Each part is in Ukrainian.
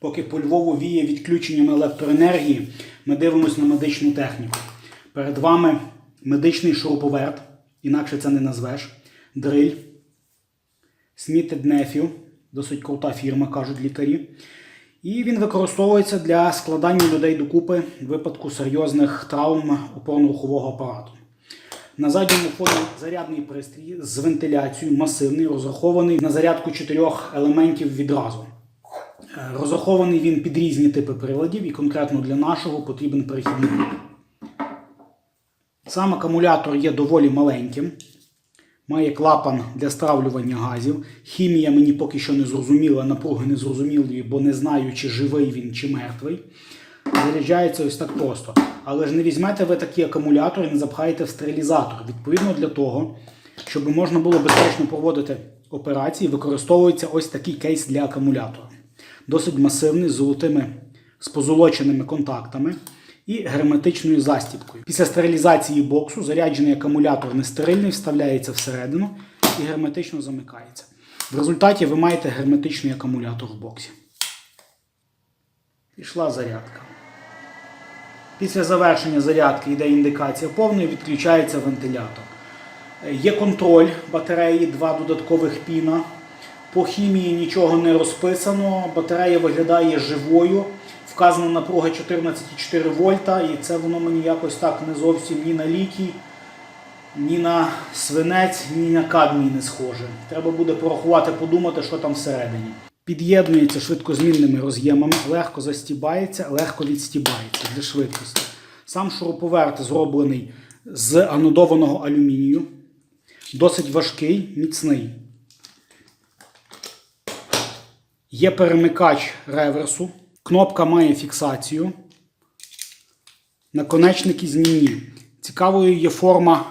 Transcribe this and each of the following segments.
Поки по Львову віє відключенням електроенергії, ми дивимося на медичну техніку. Перед вами медичний шуруповерт, інакше це не назвеш, дриль, Nephew, досить крута фірма, кажуть лікарі. І він використовується для складання людей докупи в випадку серйозних травм опорно-рухового апарату. На задньому фоні зарядний пристрій з вентиляцією, масивний, розрахований на зарядку чотирьох елементів відразу. Розрахований він під різні типи приладів і конкретно для нашого потрібен перехідник. Сам акумулятор є доволі маленьким. Має клапан для стравлювання газів. Хімія мені поки що не зрозуміла, напруги не зрозумілі, бо не знаю, чи живий він, чи мертвий. Заряджається ось так просто. Але ж не візьмете ви такий акумулятор і не запхаєте в стерилізатор. Відповідно для того, щоб можна було безпечно проводити операції, використовується ось такий кейс для акумулятора. Досить масивний, з золотими з позолоченими контактами і герметичною застіпкою. Після стерилізації боксу заряджений акумулятор нестерильний вставляється всередину і герметично замикається. В результаті ви маєте герметичний акумулятор в боксі. Пішла зарядка. Після завершення зарядки йде індикація повної, відключається вентилятор. Є контроль батареї, два додаткових піна. По хімії нічого не розписано. Батарея виглядає живою. Вказана напруга 14,4 вольта, і це воно мені якось так не зовсім ні на літій, ні на свинець, ні на кадмій не схоже. Треба буде порахувати, подумати, що там всередині. Під'єднується швидкозмінними роз'ємами, легко застібається, легко відстібається для швидкості. Сам шуруповерт зроблений з анодованого алюмінію, досить важкий, міцний. Є перемикач реверсу, кнопка має фіксацію. Наконечники знімні. Цікавою є форма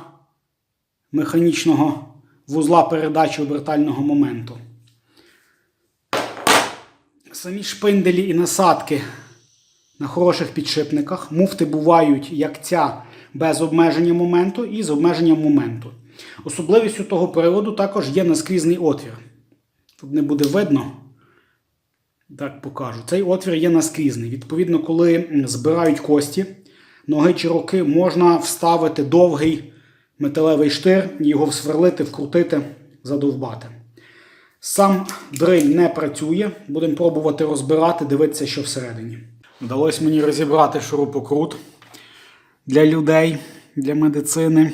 механічного вузла передачі обертального моменту. Самі шпинделі і насадки на хороших підшипниках. Муфти бувають як ця без обмеження моменту і з обмеженням моменту. Особливістю того приводу також є наскрізний отвір. Тут не буде видно. Так покажу. Цей отвір є наскрізний. Відповідно, коли збирають кості, ноги чи руки, можна вставити довгий металевий штир, його всверлити, вкрутити, задовбати. Сам дриль не працює. Будемо пробувати розбирати, дивитися, що всередині. Вдалося мені розібрати шурупокрут для людей, для медицини.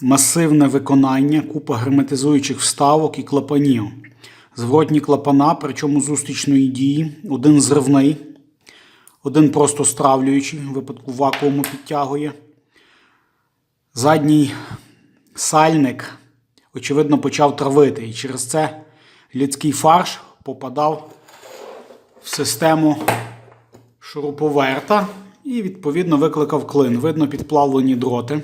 Масивне виконання, купа герметизуючих вставок і клапанів. Зворотні клапана, причому зустрічної дії, один зривний, один просто стравлюючий, в випадку вакууму підтягує. Задній сальник, очевидно, почав травити. І через це людський фарш попадав в систему шуруповерта і, відповідно, викликав клин. Видно підплавлені дроти.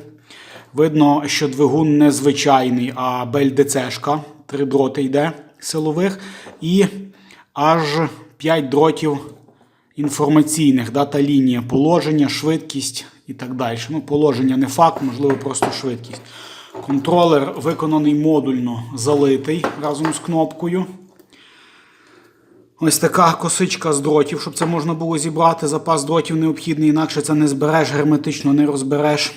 Видно, що двигун не звичайний, а БЛДЦшка. Три дроти йде силових. І аж 5 дротів інформаційних. Дата лінія, положення, швидкість і так далі. Ну, положення не факт, можливо, просто швидкість. Контролер виконаний модульно залитий разом з кнопкою. Ось така косичка з дротів, щоб це можна було зібрати. Запас дротів необхідний, інакше це не збереш, герметично не розбереш.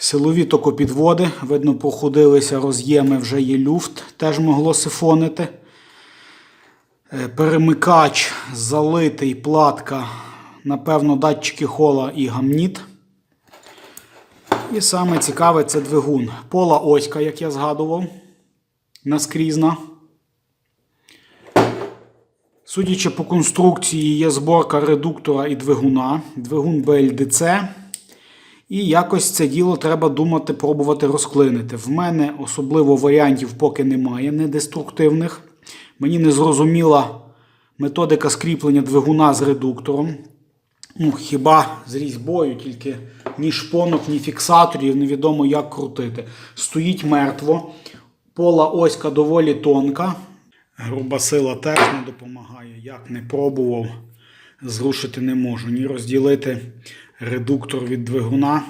Силові токопідводи, видно, проходилися роз'єми, вже є люфт, теж могло сифонити. Е, Перемикач залитий, платка, напевно, датчики хола і гамніт. І саме цікаве це двигун. Пола оська, як я згадував, наскрізна. Судячи по конструкції, є зборка редуктора і двигуна, двигун БЛДЦ. І якось це діло треба думати, пробувати розклинити. В мене особливо варіантів поки немає, недеструктивних. Мені не зрозуміла методика скріплення двигуна з редуктором. Ну, хіба з різьбою, тільки ні шпонок, ні фіксаторів, невідомо як крутити. Стоїть мертво, пола оська доволі тонка. Груба сила теж не допомагає. Як не пробував, зрушити не можу. Ні розділити редуктор від двигуна,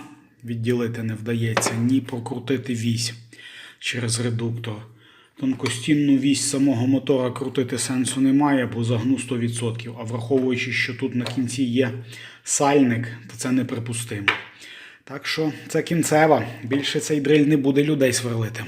відділити не вдається, ні прокрутити вісь через редуктор. Тонкостінну вісь самого мотора крутити сенсу немає, бо загну 100%. А враховуючи, що тут на кінці є сальник, то це неприпустимо. Так що це кінцева. Більше цей дриль не буде людей сверлити.